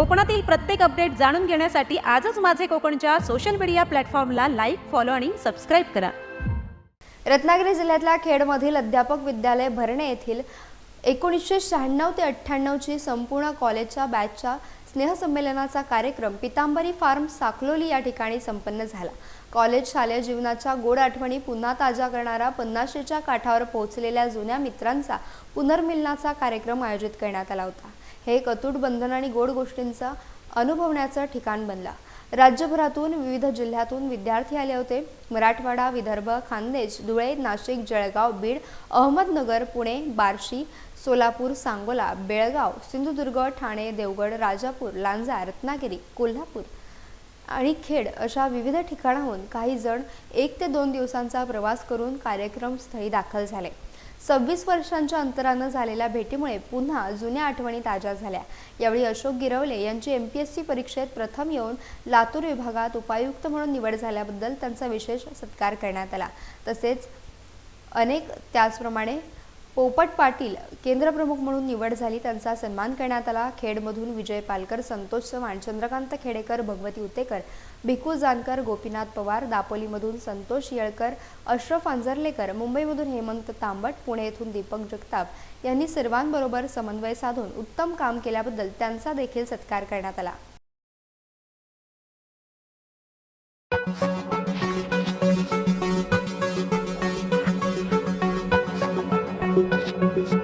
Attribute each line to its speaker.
Speaker 1: कोकणातील प्रत्येक अपडेट जाणून घेण्यासाठी आजच माझे कोकणच्या सोशल मीडिया प्लॅटफॉर्मला लाईक फॉलो आणि सबस्क्राईब करा.
Speaker 2: रत्नागिरी जिल्ह्यातल्या खेडमधील अध्यापक विद्यालय भरणे येथील एकोणीसशे शहाण्णव ते अठ्ठ्याण्णवची संपूर्ण कॉलेजच्या बॅचच्या स्नेहसंमेलनाचा कार्यक्रम पितांबरी फार्म साकलोली या ठिकाणी संपन्न झाला. कॉलेज शालेय जीवनाच्या गोड आठवणी पुन्हा ताज्या करणारा पन्नाशीच्या काठावर पोहोचलेल्या जुन्या मित्रांचा पुनर्मिलनाचा कार्यक्रम आयोजित करण्यात आला होता. हे एक अतूट बंधन आणि गोड गोष्टींचा अनुभवण्याचं ठिकाण बनला. राज्यभरातून विविध जिल्ह्यातून विद्यार्थी आले होते. मराठवाडा विदर्भ खान्देश धुळे नाशिक जळगाव बीड अहमदनगर पुणे बार्शी सोलापूर सांगोला बेळगाव सिंधुदुर्ग ठाणे देवगड राजापूर लांजा रत्नागिरी कोल्हापूर आणि खेड अशा विविध ठिकाणाहून काही जण एक ते दोन दिवसांचा प्रवास करून कार्यक्रमस्थळी दाखल झाले. सव्वीस वर्षांच्या अंतरानं झालेल्या भेटीमुळे पुन्हा जुन्या आठवणी ताज्या झाल्या. यावेळी अशोक गिरवले यांची एम पी एस सी परीक्षेत प्रथम येऊन लातूर विभागात उपायुक्त म्हणून निवड झाल्याबद्दल त्यांचा विशेष सत्कार करण्यात आला. तसेच अनेक त्याचप्रमाणे पोपट पाटील केंद्रप्रमुख म्हणून निवड झाली. त्यांचा सन्मान करण्यात आला. खेडमधून विजय पालकर संतोष चव्हाण चंद्रकांत खेडेकर भगवती उतेकर भिकू जानकर गोपीनाथ पवार दापोलीमधून संतोष येळकर अशरफ आंजर्लेकर मुंबईमधून हेमंत तांबट पुणे येथून दीपक जगताप यांनी सर्वांबरोबर समन्वय साधून उत्तम काम केल्याबद्दल त्यांचा देखील सत्कार करण्यात आला. Thank you.